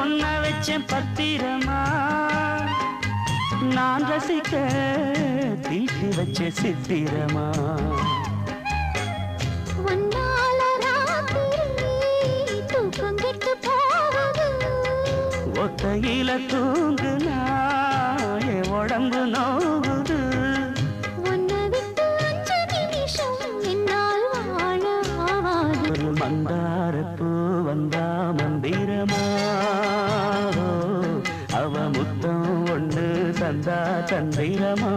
ஒன்ன வச்சேன் பத்திரமா? நான் ரசிக்க தீட்டி வச்ச சித்திரமா? ஒத்தையில தூங்குனா என் உடம்பு நோகுது. மந்தாரப்பூ வந்தா மந்திரமா? அவ முத்தம் ஒன்று தந்தா சந்திரமா